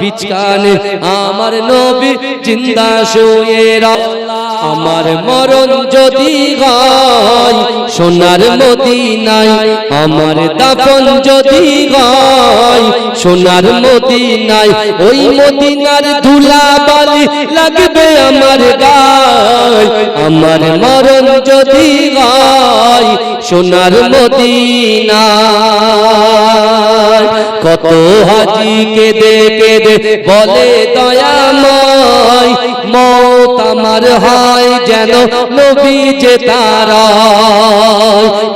বিচকানে আমার নবী জিন্দা শুয়ে আমার মরণ যদি হয়, সোনার মদিনায়, আমার দাফন যদি হয়, সোনার মদিনায়, ওই মদিনার ধুলা বালি লাগবে আমার গায়। আমার মরণ যদি হয়, সোনার মদিনায়। কত হাজি কেঁদে কেঁদে বলে দয়াময় মত আমার হয় যেন নবী যে তারা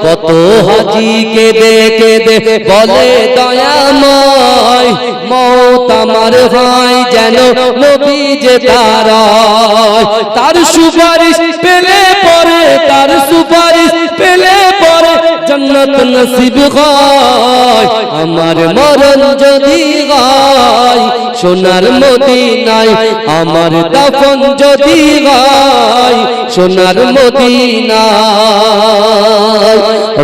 কত হাজি কেঁদে কেঁদে বলে দয়াময় মত আমার হয় যেন নবী যে তারা তার সুপারিশ পেলে পরে, তার সুপারিশ পেলে জন্নত নসিব হয়, আমার মরণ যদি হয়, সোনার মদিনায় আমার দাফন যদি হয়, সোনার মদিনায়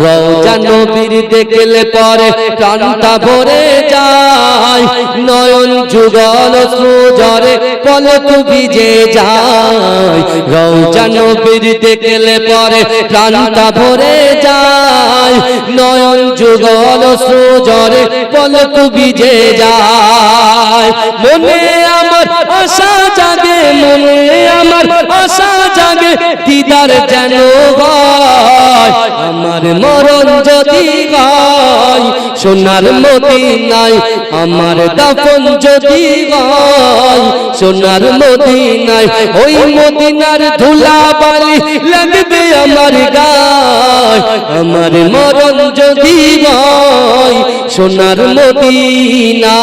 রওজা নবীর দেখলে পরে প্রাণটা ভরে যায়, নয়ন যুগল সুজরে পলক ভিজে যায়, রওজা নবীর দেখলে পরে প্রাণটা ভরে যায়। নয়ন যুগল সুজরে পলক ভিজে যায়। মনে আমার আশা জাগে, মনে আমার আশা জাগে দিদার যেন হয়। আমার মরণ যদি গায় সোনার মদিনায় আমার দাফন যদি গায় সোনার মদিনায় ওই মদিনার ধুলা বালি লাগবে আমার গায়। আমার মরণ যদি গায় সোনার মদিনায়।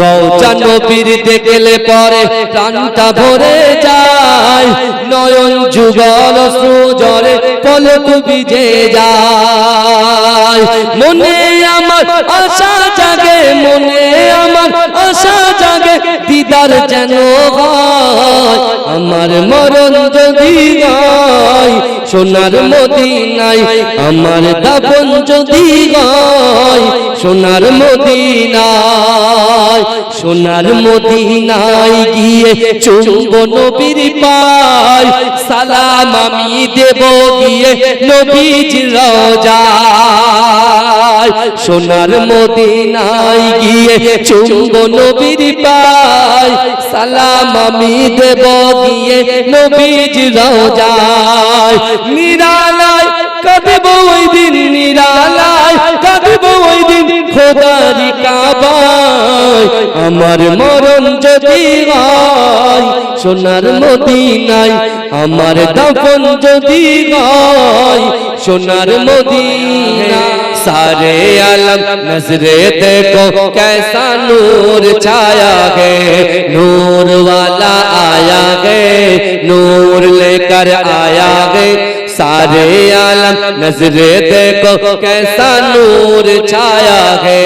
রওজা নবীর দেখলে পরে প্রাণটা ভরে যায়। নয়ন যুগল সুজরে পলক ভিজে যায়। মনে আমার আশা জাগে মনে আমার আশা জাগে দিদার যেন হয়। আমার মরণ যদি হয় সোনার মদিনায়, আমার দাপন যদি হয়, সোনার মদিনায় সোনার মদিনায় গিয়ে চুম্ব নবীর পায়, সালাম আমি দেব গিয়ে নবীজ রোজায়। সোনার মদিনায় গিয়ে চুম্ব নবীর পায়। সালাম আমি দেব গিয়ে নবীজ রোজায়। নিরালায় কাঁদব ওই দিন, নিরালায় কাঁদব ওই দিন খোদারি কাবায়। আমার মরণ যদি হয় সোনার মদিনায় আমার দাফন যদি হয় সোনার মদিনা सारे आलम नजरे देखो कैसा नूर छाया है नूर वाला आया है नूर लेकर आया है सारे आलम नजरे देखो कैसा नूर छाया है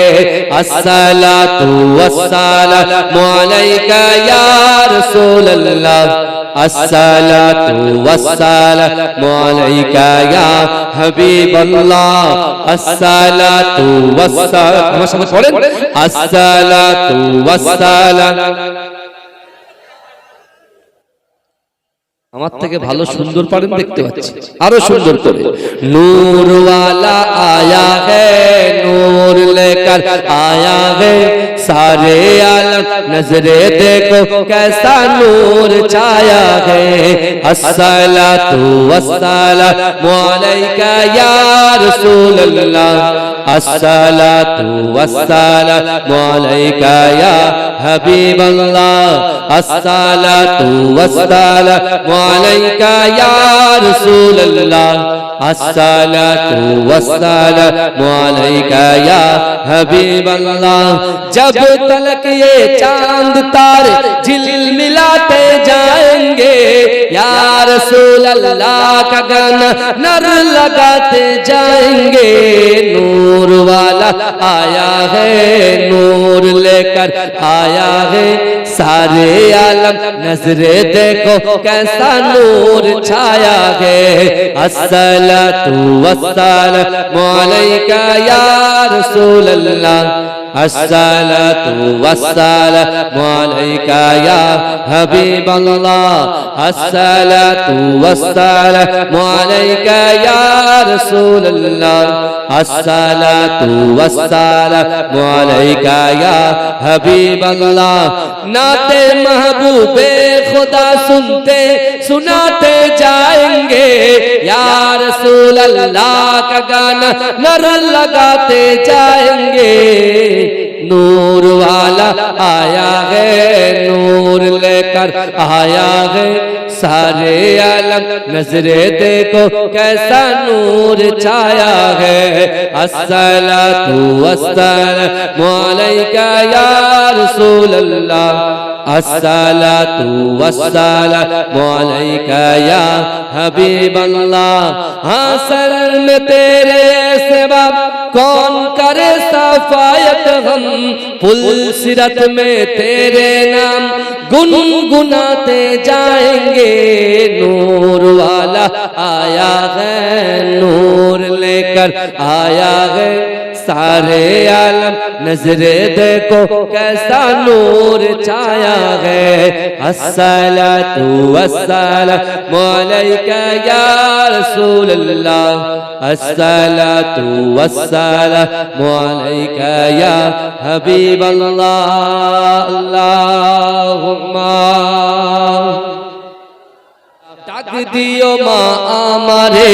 असला तू असला मोलैका यार सोल्ला असला तू असला मोलैका या हबीब अल्लाह असला तू असला আমার সঙ্গে পড়েন আমার থেকে ভালো সুন্দর পারেন দেখতে পাচ্ছি। আরও সুন্দর করে। নূর ওয়ালা আয়া হে নূর লেকার আয়া হে। সারে আলম নজরে দেখো কেসা নূর ছায়া হে। আসসালাতু ওয়াসসালামু আলাইকা ইয়া রাসূলুল্লাহ। আসসালাতু ওয়াসসালামু আলাইকা ইয়া حبیب اللہ السلام والسلام علیکہ یا رسول اللہ السلام والسلام علیکہ یا حبیب اللہ جب تلک یہ چاند تار جل ملاتے جائیں گے، یا رسول اللہ کا گن نر لگاتے جائیں گے۔ نور والا آیا ہے، نور لے کر آیا آیا ہے سارے عالم نظر دیکھو کیسا نور چھایا ہے۔ السلام علیکہ یا رسول اللہ۔ الصلاة والسلام عليك يا حبيب الله الصلاة والسلام عليك يا رسول الله الصلاة والسلام عليك يا حبيب الله نعت محبوب خدا سنتے سناتے جائے جائیں گے۔ یا رسول اللہ کا گانا نر لگاتے جائیں گے۔ نور والا آیا ہے، نور لے کر آیا ہے۔ سارے عالم نظرے دیکھو کیسا نور چھایا ہے۔ السلام علیکہ یا رسول اللہ۔ الصلاة والسلام عليك يا حبیب اللہ حاصل میں تیرے سوا کون کرے صفایت ہم پل سرت میں تیرے نام گن گناتے جائیں گے نور والا آیا ہے نور لے کر آیا ہے सारे आलम नजरे देखो कैसा नूर छाया है अस्सलातु वस्सलामु अलैका या रसूल अल्लाह अस्सलातु वस्सलामु अलैका या हबीब अल्लाह अल्लाहुम्मा ডাক দিও মা আমারে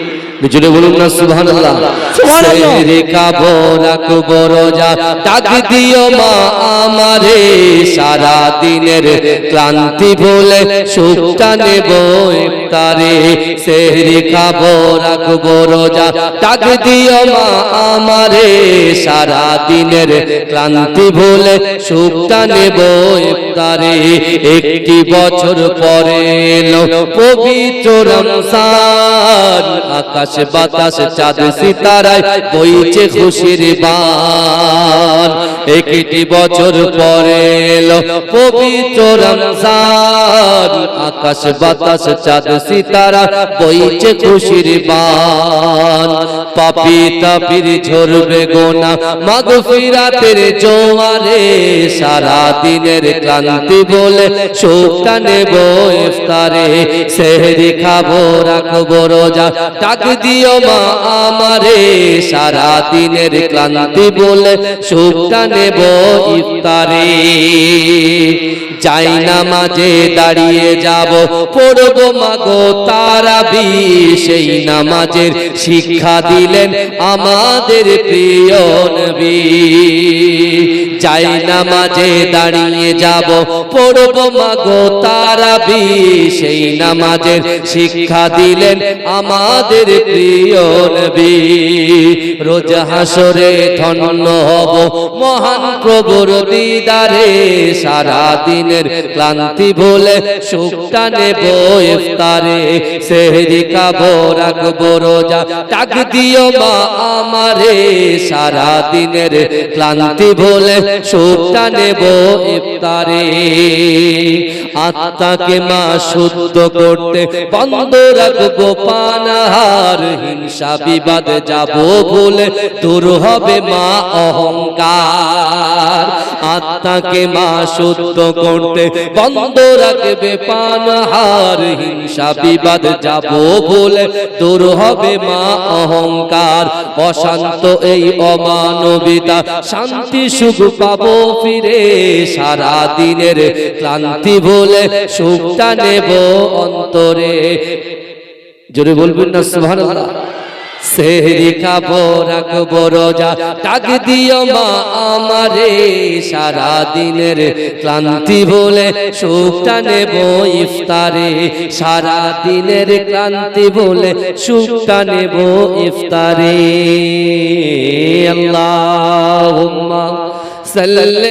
জুড়ে বলুন না রাখব রোজা ডাক দিও মা আমারে। সারা দিনের ক্লান্তি ভুলে সুখটা নেব সেহরি খাব রাখব রোজা ডাক দিও মা আমারে। সারা দিনের ক্লান্তি ভুলে সুখটা নেব ইফতারে একটি বছর পরে পবিত্র রমজান আকাশ বাতাস চাঁদ সিতারায় বইছে খুশির বান। একটি বছর পরে পবিত্র আকাশ বাতাস, চাঁদ সিতারা বইছে খুশির বান। পাপি তাপির ঝরবে গোনা মাগফিরাতের জোয়ারে সারা দিনের ক্লান্তি বলে শোকটা নেব ইফতারে। সেহরি খাব, রাখব রোজা, ডাক দিও মা আমারে, সারা দিনের ক্লান্তি বলে শোকটা নেব ইফতারে। যাই না মাঝে দাঁড়িয়ে যাব, পড়ব মাগো তারাবি। সেই নামাজের শিক্ষা দিলেন আমাদের প্রিয় নবী। যাই না মাঝে দাঁড়িয়ে যাব, পড়ব মাগো তারাবি সেই নামাজের শিক্ষা দিলেন আমাদের প্রিয় নবী। রোজ হাসরে ধন্য হব মহান প্রভুর দিদারে। সারা দিনের ক্লান্তি ভুলে সুখটা নেব ইফতারে। সেহরি খাব, রাখব রোজা, ডাক দিও মা আমারে। সারা দিনের ক্লান্তি ভুলে সুখটা নেব ইফতারে। আত্মাকে মা শুদ্ধ করতে বন্ধ রাখব পানাহার, হিংসা বিবাদ যাব বলে দূর হবে মা অহংকার। আত্মাকে মা শুদ্ধ করতে বন্ধ রাখবে পানহার হিংসা বিবাদ যাব ভুলে দূর হবে মা অহংকার। অশান্ত এই অমানবিতা, শান্তি সুখ পাবো ফিরে। সারা দিনের ক্লান্তি ভুলে সুখটা নেব অন্তরে। জোরে বলবেন না, সুবহানাল্লাহ। সেহরি খাব, রাখব রোজা। ডাক দিও মা আমারে সারা দিনের ক্লান্তি বলে সুখটা নেব ইফতারে। সারা দিনের ক্লান্তি বলে সুখটা নেব ইফতারে। আল্লাহুম্মা সাল্লি